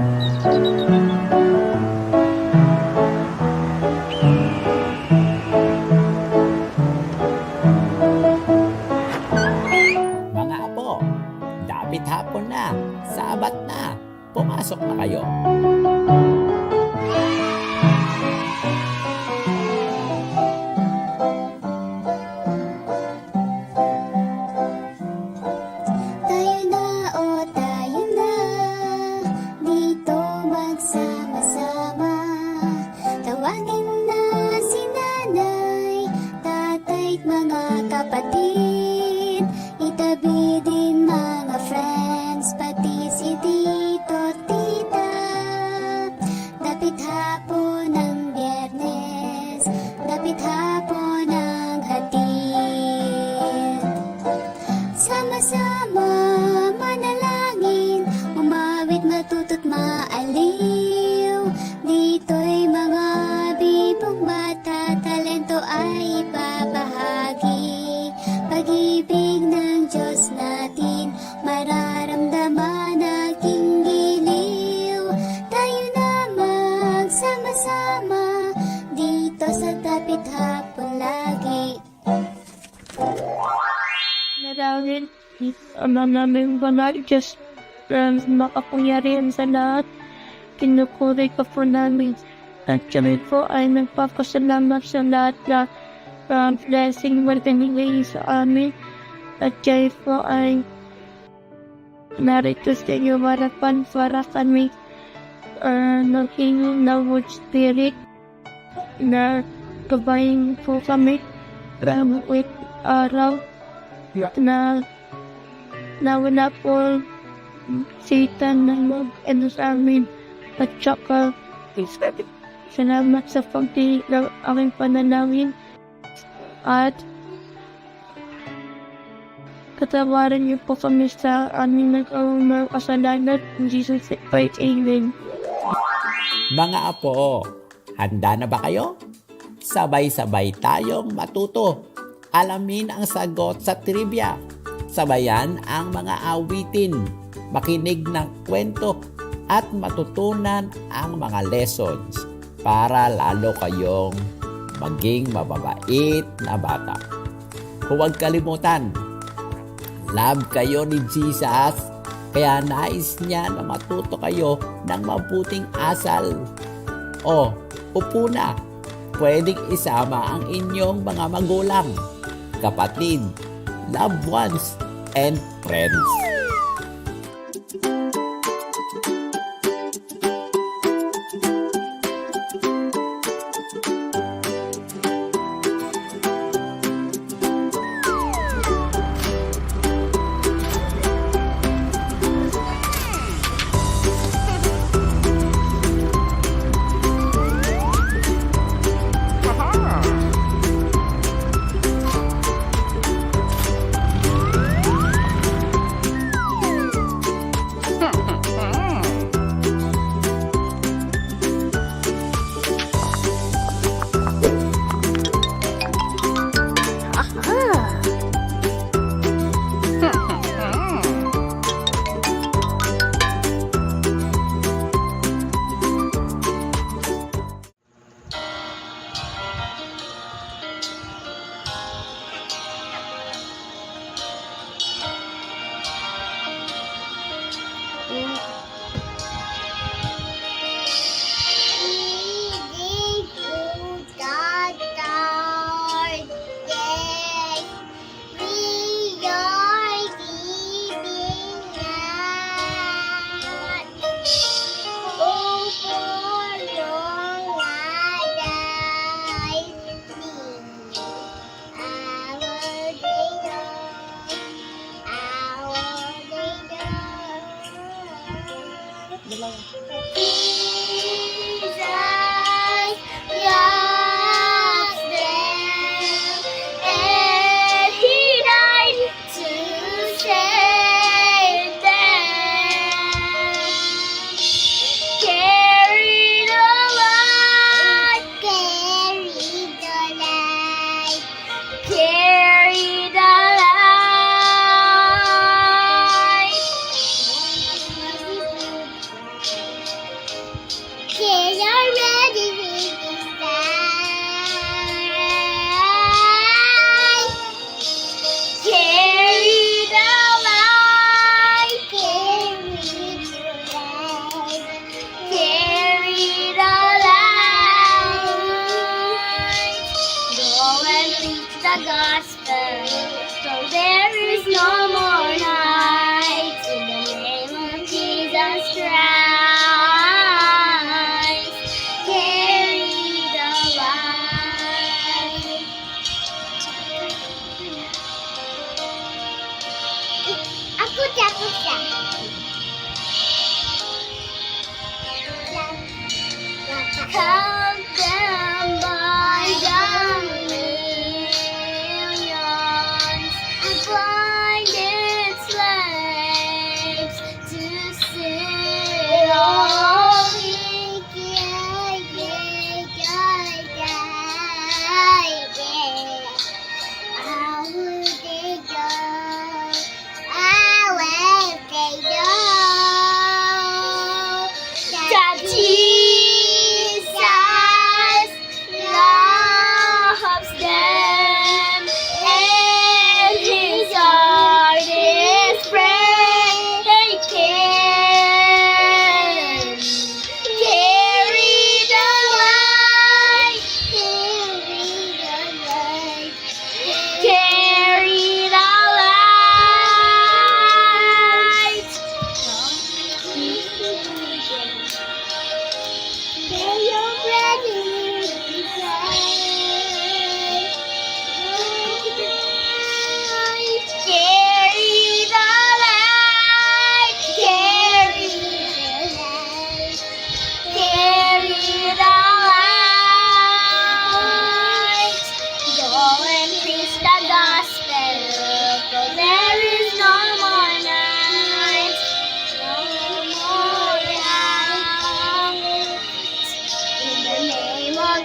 Mga apo, dapit hapon na, sabat na, pumasok na kayo. Banal, Diyos um, makapangyarihan sa lahat. Kinukuri ka po namin. At kami po ay nagpapasalamat sa lahat na um, blessing mo binigay sa amin. At kayo po ay narito sa inyo harapan para kami uh, naghingi ng Lord Spirit na gabayin po kami um, with araw na na wala po Satan na mag-ano sa amin at saka salamat sa pagdinig ng aking panalangin at katawaran niyo po kami sa aming nagawang mga kasalanan in Jesus' name, Amen. Mga apo, handa na ba kayo? Sabay-sabay tayong matuto. Alamin ang sagot sa trivia. Sabayan ang mga awitin, makinig ng kwento at matutunan ang mga lessons para lalo kayong maging mababait na bata. Huwag kalimutan, love kayo ni Jesus kaya nais niya na matuto kayo ng mabuting asal. O, upo na. Pwedeng isama ang inyong mga magulang, kapatid, loved ones, and friends.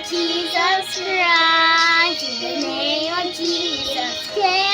Jesus Christ, in the name of Jesus Christ.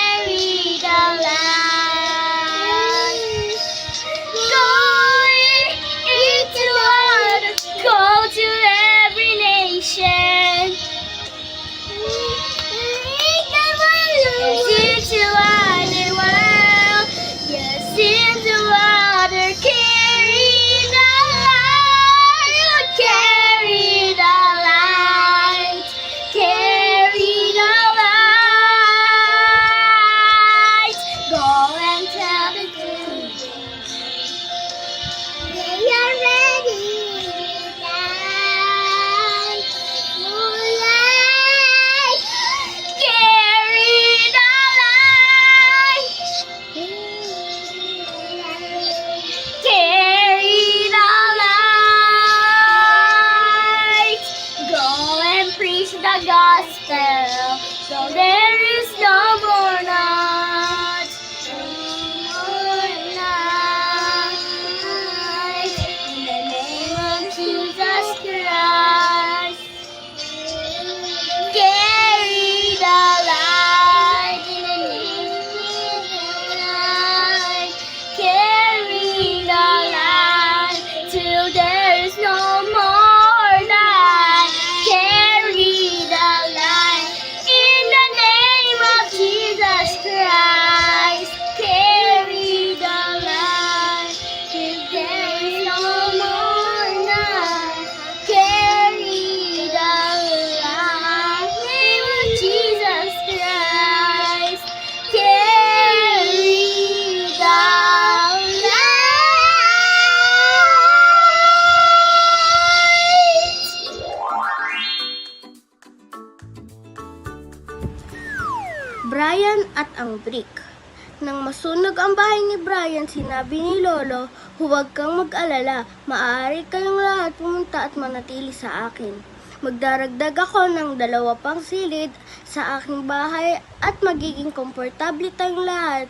katunayan, sinabi ni Lolo, huwag kang mag-alala. Maaari kayong lahat pumunta at manatili sa akin. Magdaragdag ako ng dalawa pang silid sa aking bahay at magiging komportable tayong lahat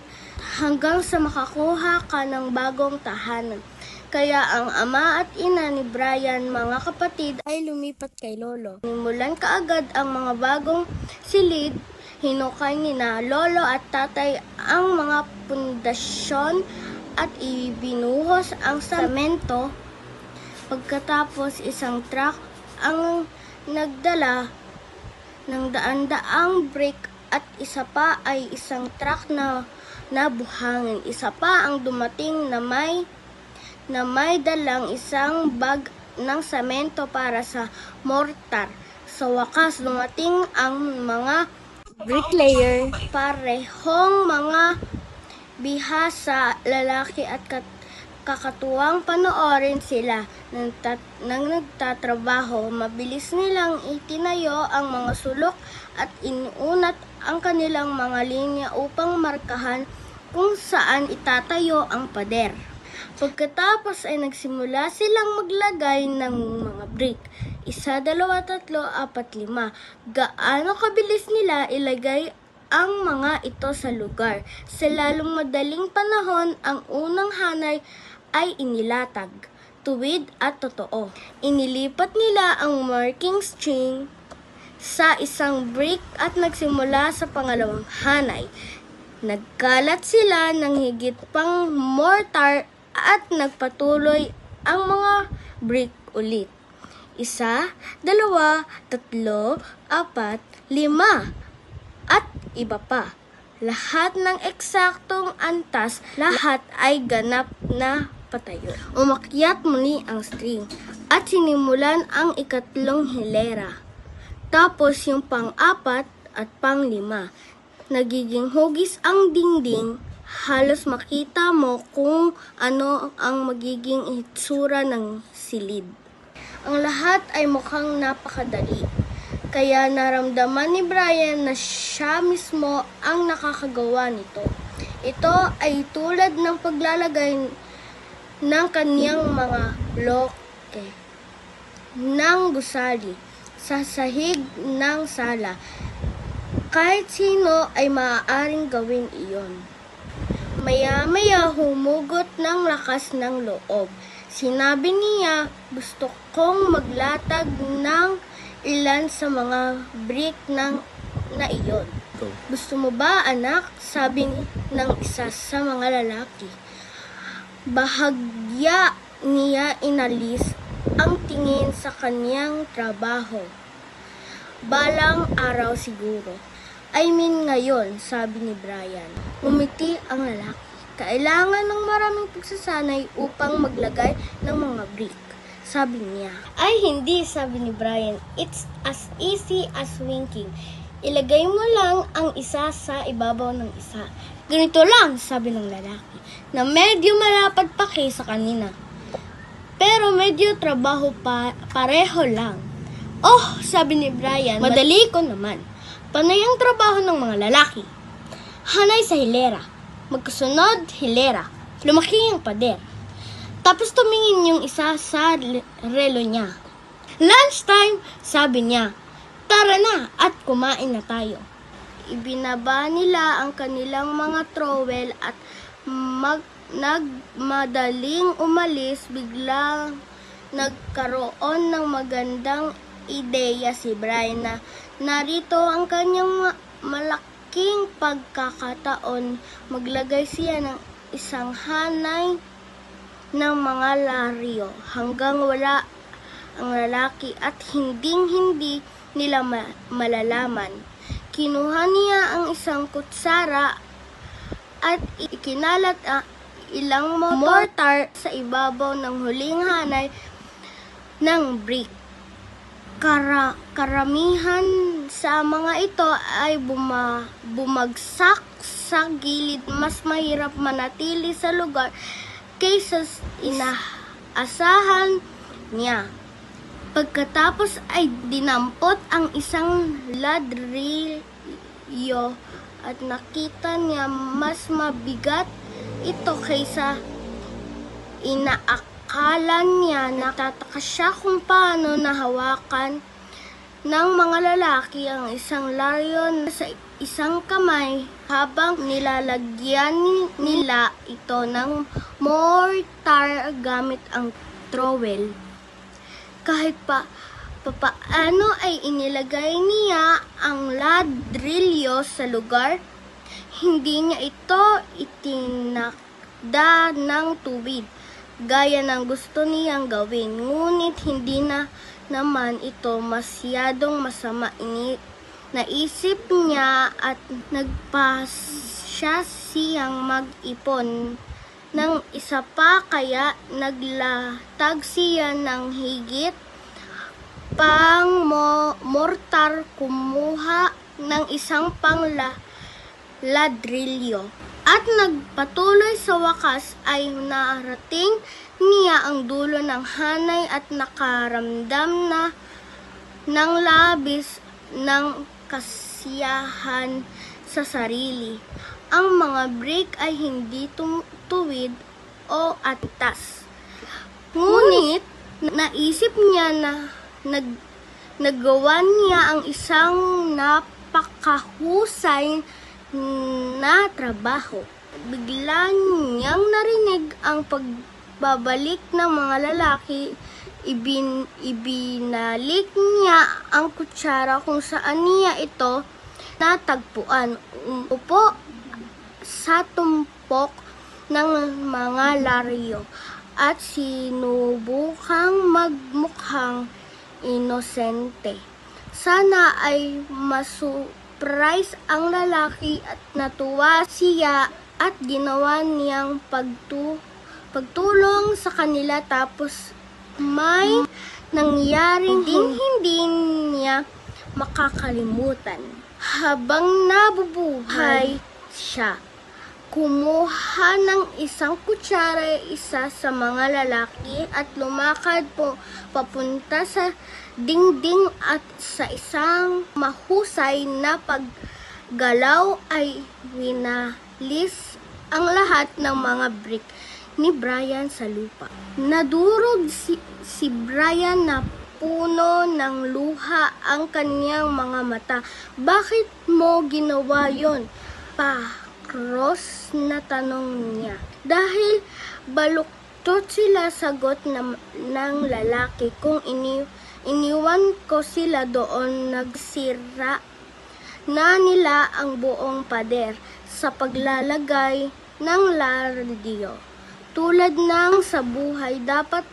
hanggang sa makakuha ka ng bagong tahanan. Kaya ang ama at ina ni Brian, mga kapatid, ay lumipat kay Lolo. Nimulan kaagad ang mga bagong silid hinukay nina lolo at tatay ang mga pundasyon at ibinuhos ang samento. Pagkatapos isang truck ang nagdala ng daan-daang brick at isa pa ay isang truck na nabuhangin. Isa pa ang dumating na may na may dalang isang bag ng semento para sa mortar. Sa wakas, dumating ang mga bricklayer, parehong mga bihasa, lalaki at kat kakatuwang panoorin sila ng, tat- ng nagtatrabaho. Mabilis nilang itinayo ang mga sulok at inuunat ang kanilang mga linya upang markahan kung saan itatayo ang pader. Pagkatapos ay nagsimula silang maglagay ng mga brick. Isa, dalawa, tatlo, apat, lima. Gaano kabilis nila ilagay ang mga ito sa lugar. Sa lalong madaling panahon, ang unang hanay ay inilatag, tuwid at totoo. Inilipat nila ang marking string sa isang brick at nagsimula sa pangalawang hanay. Nagkalat sila ng higit pang mortar at nagpatuloy ang mga brick ulit. Isa, dalawa, tatlo, apat, lima, at iba pa. Lahat ng eksaktong antas, lahat ay ganap na patayo. Umakyat muli ang string at sinimulan ang ikatlong hilera. Tapos yung pang-apat at pang-lima. Nagiging hugis ang dingding. Halos makita mo kung ano ang magiging itsura ng silid. Ang lahat ay mukhang napakadali. Kaya naramdaman ni Brian na siya mismo ang nakakagawa nito. Ito ay tulad ng paglalagay ng kaniyang mga bloke ng gusali sa sahig ng sala. Kahit sino ay maaaring gawin iyon. Maya-maya humugot ng lakas ng loob. Sinabi niya, gusto kong maglatag ng ilan sa mga brick ng na iyon. Gusto mo ba anak? Sabi ng isa sa mga lalaki. Bahagya niya inalis ang tingin sa kanyang trabaho. Balang araw siguro. I mean ngayon, sabi ni Brian. Umiti ang lalaki. Kailangan ng maraming pagsasanay upang maglagay ng mga brick. Sabi niya. Ay hindi, sabi ni Brian. It's as easy as winking. Ilagay mo lang ang isa sa ibabaw ng isa. Ganito lang, sabi ng lalaki, na medyo malapad pa kaysa kanina. Pero medyo trabaho pa, pareho lang. Oh, sabi ni Brian, madali ko naman. Panay ang trabaho ng mga lalaki. Hanay sa hilera. Magkasunod, hilera. Lumaki ang pader. Tapos tumingin yung isa sa relo niya. Lunchtime, sabi niya. Tara na at kumain na tayo. Ibinaba nila ang kanilang mga trowel at mag nagmadaling umalis biglang nagkaroon ng magandang ideya si Brian na narito ang kanyang ma- malaking pagkakataon maglagay siya ng isang hanay ng mga laryo hanggang wala ang lalaki at hinding hindi nila ma- malalaman. Kinuha niya ang isang kutsara at ikinalat ang ilang mo- mortar sa ibabaw ng huling hanay ng brick. Kara- karamihan sa mga ito ay buma- bumagsak sa gilid. Mas mahirap manatili sa lugar kaysa inaasahan niya. Pagkatapos ay dinampot ang isang ladrilyo at nakita niya mas mabigat ito kaysa inaakala niya. Natataka siya kung paano nahawakan ng mga lalaki ang isang laryon sa isang kamay habang nilalagyan ni- nila ito ng mortar gamit ang trowel. Kahit pa papaano ay inilagay niya ang ladrilyo sa lugar, hindi niya ito itinakda ng tuwid. Gaya ng gusto niyang gawin. Ngunit hindi na naman ito masyadong masama. Ini naisip niya at nagpasya siyang mag-ipon ng isa pa kaya naglatag siya ng higit pang mo, mortar kumuha ng isang pangla ladrilyo. At nagpatuloy sa wakas ay narating niya ang dulo ng hanay at nakaramdam na ng labis ng kasiyahan sa sarili. Ang mga brick ay hindi tum- tuwid o atas. Ngunit, naisip niya na nag, nagawa niya ang isang napakahusay na trabaho. Bigla niyang narinig ang pagbabalik ng mga lalaki. Ibin, ibinalik niya ang kutsara kung saan niya ito natagpuan. Upo sa tumpok ng mga laryo at sinubukang magmukhang inosente. Sana ay masurprise ang lalaki at natuwa siya at ginawa niyang pagtu pagtulong sa kanila. Tapos may nangyaring hindi, hindi niya makakalimutan. Habang nabubuhay siya, kumuha ng isang kutsara isa sa mga lalaki at lumakad po papunta sa dingding at sa isang mahusay na paggalaw ay winalis ang lahat ng mga brick ni Brian sa lupa. Nadurog si, si Brian na puno ng luha ang kanyang mga mata. Bakit mo ginawa yon? Pa, cross na tanong niya. Dahil baluktot sila sagot ng, ng lalaki kung ini, iniwan ko sila doon nagsira na nila ang buong pader sa paglalagay ng lardyo. Tulad ng sa buhay, dapat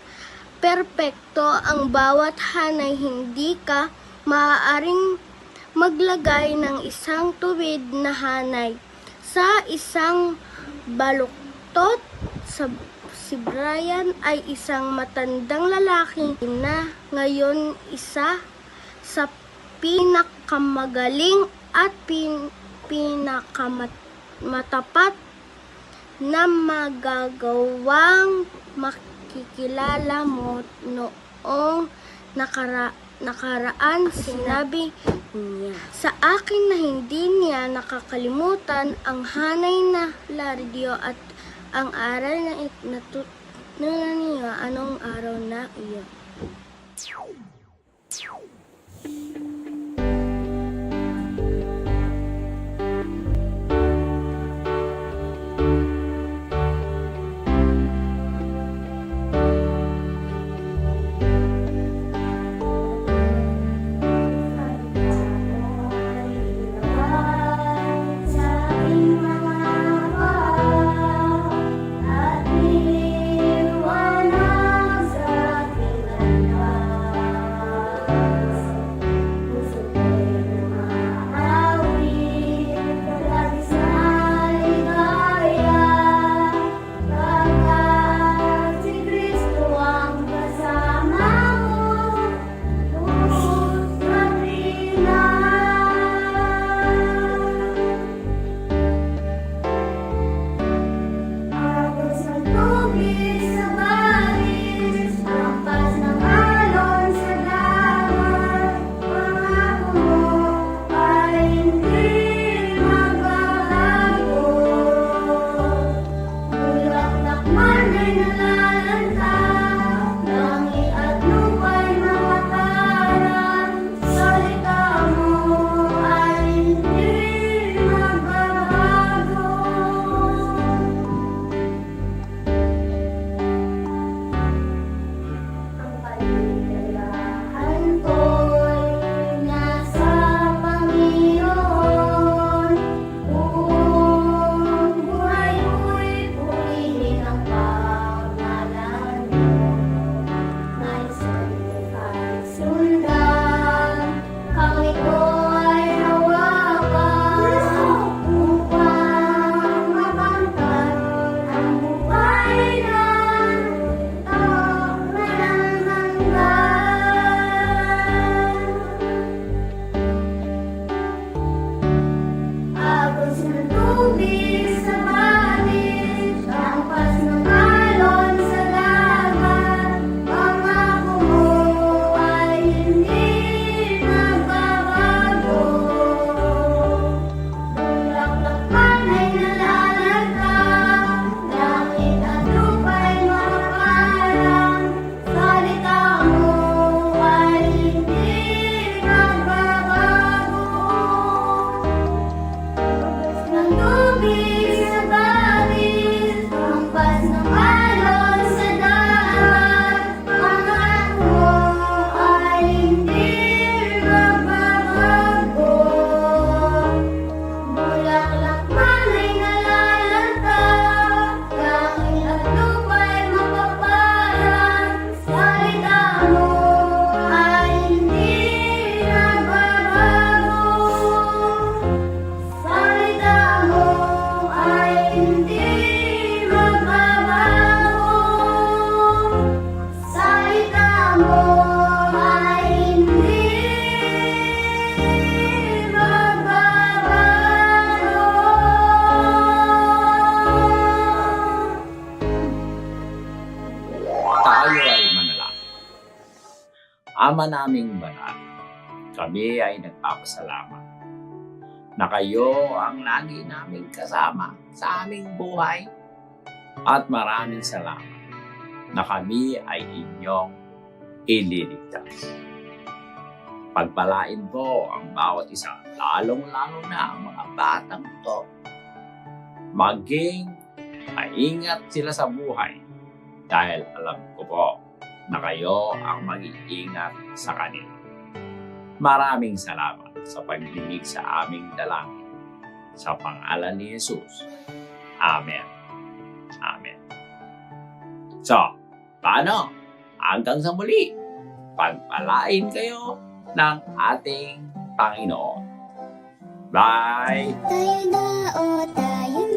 perpekto ang bawat hanay, hindi ka maaaring maglagay ng isang tuwid na hanay sa isang baluktot sa si Brian ay isang matandang lalaki na ngayon isa sa pinakamagaling at pin, pinakamatapat na magagawang makikilala mo noong nakara, nakaraan sinabi niya. Sa akin na hindi niya nakakalimutan ang hanay na lardyo at ang aral na natutunan niya anong araw na iyon. Naming banal, kami ay nagpapasalamat na kayo ang lagi naming kasama sa aming buhay at maraming salamat na kami ay inyong ililigtas. Pagpalain po ang bawat isa, lalong-lalo na ang mga batang to. Maging maingat sila sa buhay dahil alam ko po na kayo ang mag-iingat sa kanila. Maraming salamat sa pagdinig sa aming dalangin. Sa pangalan ni Jesus. Amen. Amen. So, paano? Hanggang sa muli, pagpalain kayo ng ating Panginoon. Bye! Tayo na, tayo